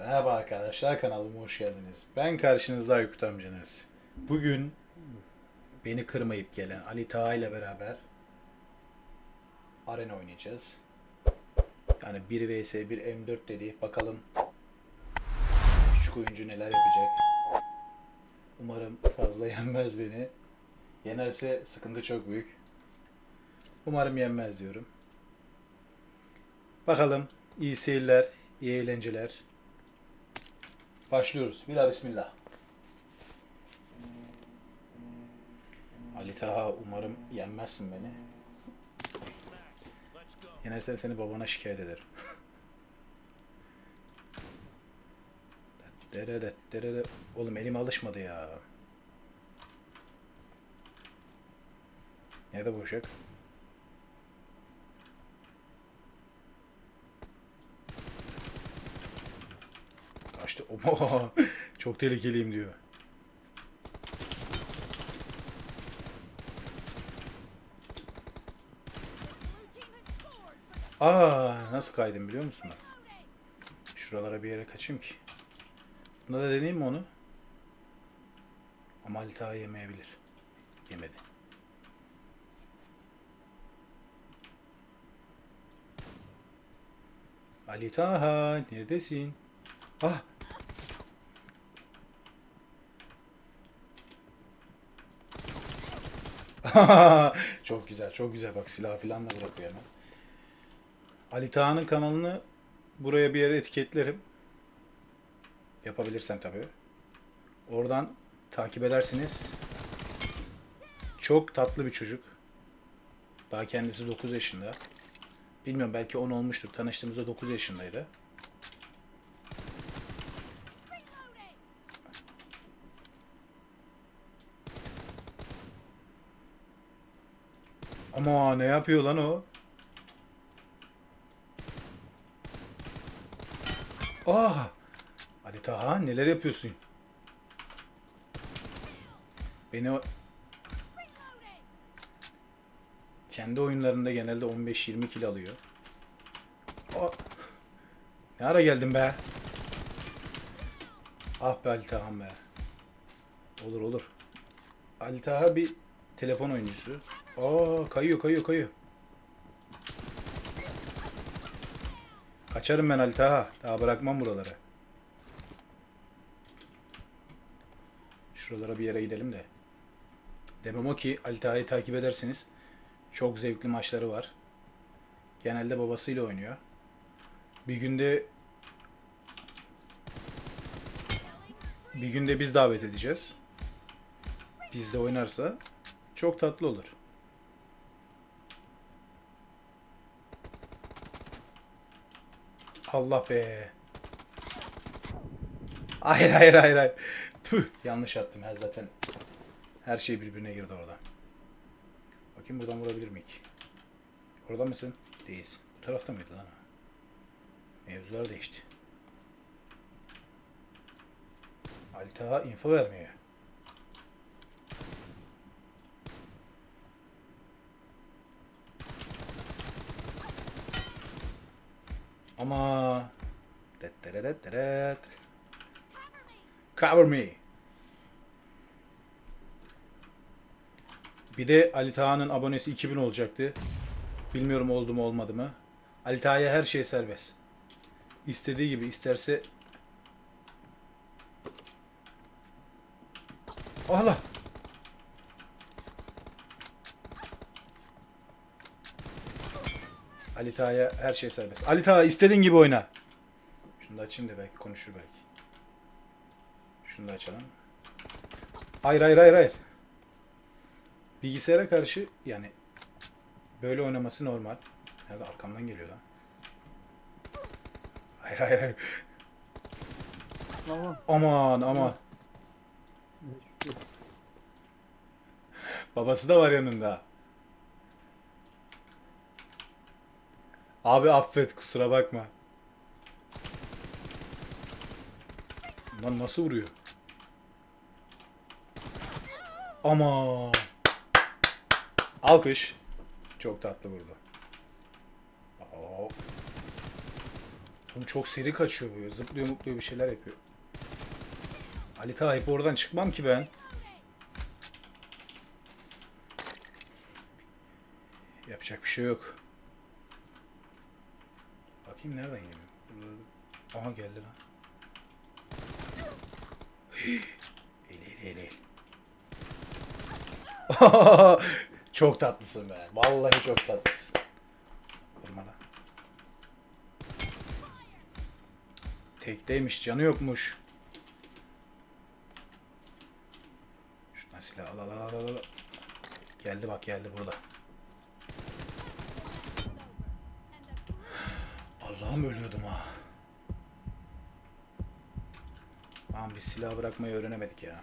Merhaba arkadaşlar kanalıma hoş geldiniz. Ben karşınızda Aykut amcanız. Bugün beni kırmayıp gelen Ali Taha ile beraber arena oynayacağız. Yani 1 vs 1 M4 dedi. Bakalım küçük oyuncu neler yapacak. Umarım fazla yenmez beni. Yenerse sıkıntı çok büyük. Umarım yenmez diyorum. Bakalım iyi seyirler, iyi eğlenceler. Başlıyoruz. Bila bismillah. Ali Taha umarım yenmezsin beni. Yenersen seni babana şikayet ederim. Derede, derede. Oğlum elim alışmadı ya. Nerede bu Kaçtı. Omo. Çok tehlikeliyim diyor. Aa, nasıl kaydım biliyor musun? Şuralara bir yere kaçayım ki. Bunda da deneyeyim mi onu? Ama Ali Taha yemeyebilir. Yemedi. Ali Taha neredesin? Ah! çok güzel, çok güzel. Bak silah falan da bırakıyor hemen. Ali Taha'nın kanalını buraya bir yere etiketlerim. Yapabilirsem tabii. Oradan takip edersiniz. Çok tatlı bir çocuk. Daha kendisi 9 yaşında. Bilmiyorum belki 10 olmuştur. Tanıştığımızda 9 yaşındaydı. Ama ne yapıyor lan o? Ah! Ali Taha neler yapıyorsun? Beni. Kendi oyunlarında genelde 15-20 kill alıyor. Aa! Ne ara geldin be? Ah be Ali Taha'm be. Olur olur. Ali Taha bir telefon oyuncusu. Aa kayıyor kayıyor kayıyor. Kaçarım ben Ali Taha. Daha bırakmam buraları. Şuralara bir yere gidelim de. Demem o ki Ali Taha'yı takip edersiniz. Çok zevkli maçları var. Genelde babasıyla oynuyor. Bir günde bir günde biz davet edeceğiz. Bizde oynarsa çok tatlı olur. Allah be. Hayır hayır hayır hayır. Tüh yanlış yaptım her zaten. Her şey birbirine girdi orada. Bakayım buradan vurabilir miyik? Orada mısın? Değilsin. Bu tarafta mıydı lan? Mevzular değişti. Ali Taha info vermiyor. Ama. Cover me. Bir de Ali Taha'nın abonesi 2000 olacaktı. Bilmiyorum oldu mu olmadı mı. Ali Taha'ya her şey serbest. İstediği gibi isterse Allah. Ali Taha'ya her şey serbest. Ali Taha istediğin gibi oyna. Şunu da açayım da belki konuşur belki. Şunu da açalım. Hayır hayır hayır hayır. Bilgisayara karşı yani böyle oynaması normal. Nerede arkamdan geliyor lan. Hayır hayır hayır. Tamam. Aman aman. Babası da var yanında. Abi affet kusura bakma. Lan nasıl vuruyor? Ama Alkış. Çok tatlı vurdu. Oğlum çok seri kaçıyor bu. Zıplıyor mutluyor bir şeyler yapıyor. Ali ta hep oradan çıkmam ki ben. Yapacak bir şey yok. Bakayım nereden geliyor. Aha geldi lan. El el el el. çok tatlısın be. Vallahi çok tatlısın. Vurma lan. Tekteymiş, canı yokmuş. Şuradan silah al al al al al. Geldi bak geldi burada. Allah'ım ölüyordum ha. Aman biz silah bırakmayı öğrenemedik ya.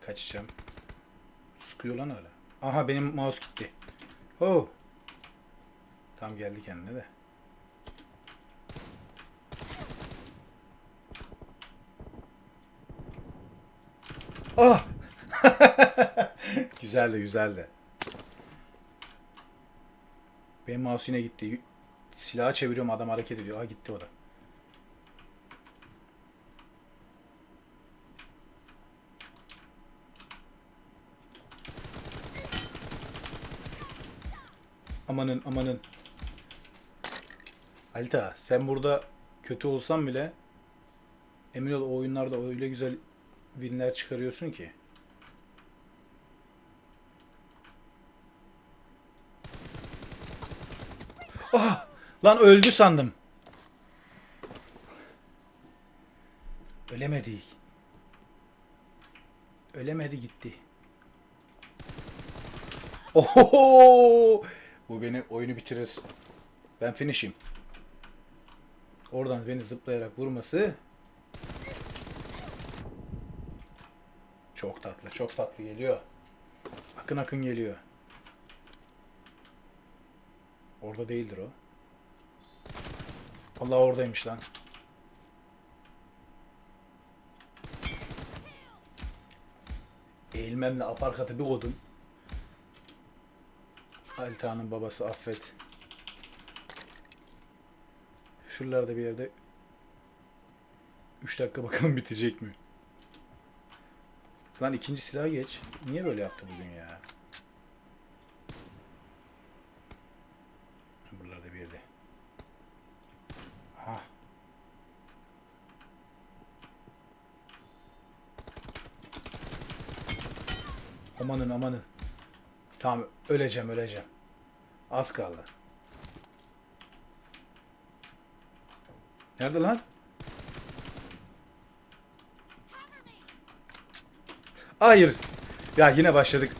Kaçacağım. Sıkıyor lan öyle. Aha benim mouse gitti. Oh. Tam geldi kendine de. Ah! güzeldi güzeldi. Benim mouse gitti. Silahı çeviriyorum adam hareket ediyor. Ha gitti o da. Amanın amanın. Alta sen burada kötü olsan bile emin ol o oyunlarda öyle güzel winler çıkarıyorsun ki. Ah! Lan öldü sandım. Ölemedi. Ölemedi gitti. Oho! Bu beni oyunu bitirir. Ben finish'im. Oradan beni zıplayarak vurması çok tatlı, çok tatlı geliyor. Akın akın geliyor. Orada değildir o. Allah oradaymış lan. Eğilmemle aparkatı bir kodum. Alta'nın babası affet. Şuralarda bir yerde 3 dakika bakalım bitecek mi? Lan ikinci silaha geç. Niye böyle yaptı bugün ya? Buralarda bir yerde. Aha. Amanın amanın. Tamam öleceğim öleceğim. Az kaldı. Nerede lan? Hayır. Ya yine başladık.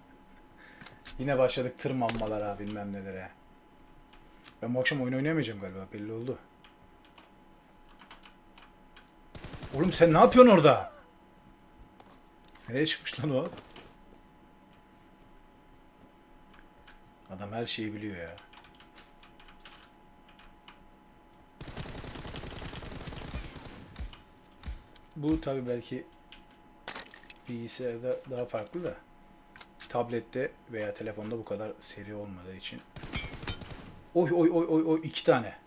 yine başladık tırmanmalara bilmem nelere. Ben bu akşam oyun oynayamayacağım galiba belli oldu. Oğlum sen ne yapıyorsun orada? Nereye çıkmış lan o? Adam her şeyi biliyor ya. Bu tabi belki bilgisayarda daha farklı da tablette veya telefonda bu kadar seri olmadığı için. Oy oy oy oy oy iki tane.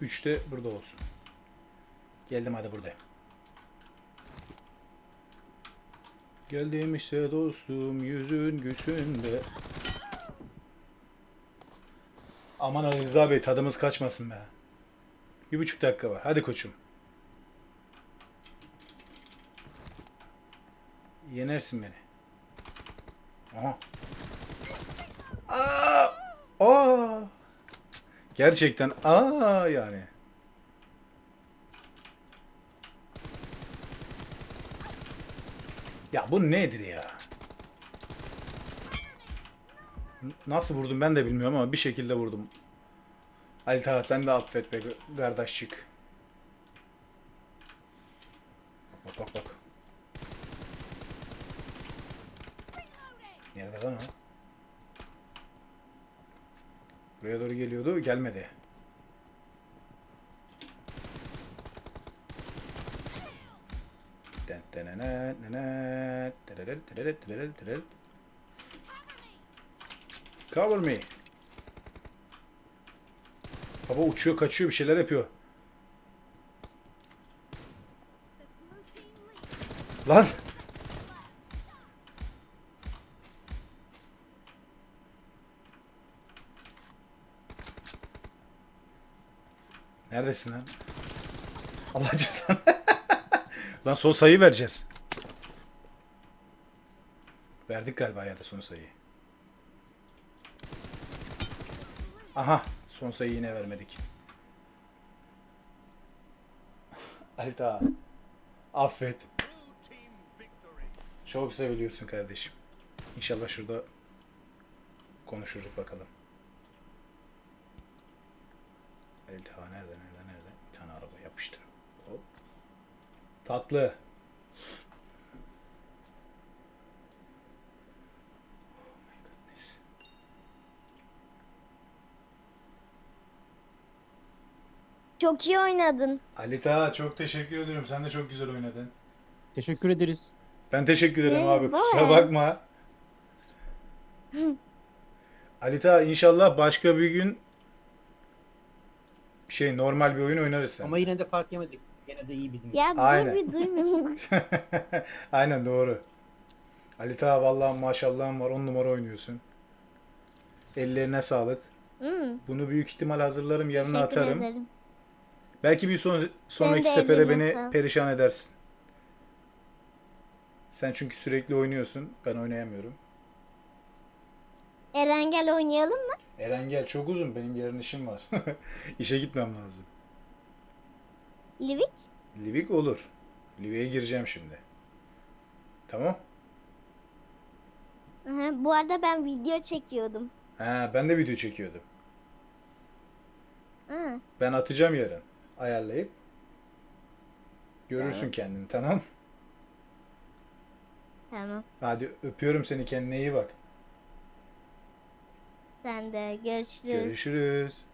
Üçte burada olsun. Geldim hadi buradayım. Geldim işte dostum yüzün gülsünde. Aman Ali Rıza Bey tadımız kaçmasın be. Bir buçuk dakika var. Hadi koçum. Yenersin beni. Aha. Aa! Aa! Gerçekten aa yani. Ya bu nedir ya? Nasıl vurdum ben de bilmiyorum ama bir şekilde vurdum. Ali Taha sen de affet be kardeşçik. Bak bak bak. Nerede lan o? Buraya doğru geliyordu, gelmedi. Cover me. Baba uçuyor, kaçıyor, bir şeyler yapıyor. Lan! Neredesin lan? Allah cezanı. Lan son sayı vereceğiz. Verdik galiba ya da son sayıyı. Aha, son sayıyı yine vermedik. Alita, affet. Çok seviliyorsun kardeşim. İnşallah şurada konuşuruz bakalım. Alita nerede, nerede, nerede? Bir tane araba yapıştır. Hop. Tatlı. Çok iyi oynadın. Alita çok teşekkür ediyorum. Sen de çok güzel oynadın. Teşekkür ederiz. Ben teşekkür ederim Ee, abi. Kusura vay. bakma. Alita inşallah başka bir gün şey normal bir oyun oynarız sen. Ama yine de fark yemedik. Yine de iyi bizim. Ya Aynen. dur bir duymuyorum. Aynen doğru. Alita vallahi maşallahın var. On numara oynuyorsun. Ellerine sağlık. Hı, Bunu büyük ihtimal hazırlarım. Yarına teşekkür atarım. ederim. Belki bir son, sonraki de sefere beni sağlık. perişan edersin. Sen çünkü sürekli oynuyorsun. Ben oynayamıyorum. Eren gel oynayalım mı? Eren gel çok uzun. Benim yarın işim var. İşe gitmem lazım. Livik? Livik olur. Livik'e gireceğim şimdi. Tamam. Aha, bu arada ben video çekiyordum. Ha, ben de video çekiyordum. Ha, Ben atacağım yarın. Ayarlayıp. Görürsün kendini tamam. tamam. Hadi öpüyorum seni kendine iyi bak. Sen de görüşürüz. Görüşürüz.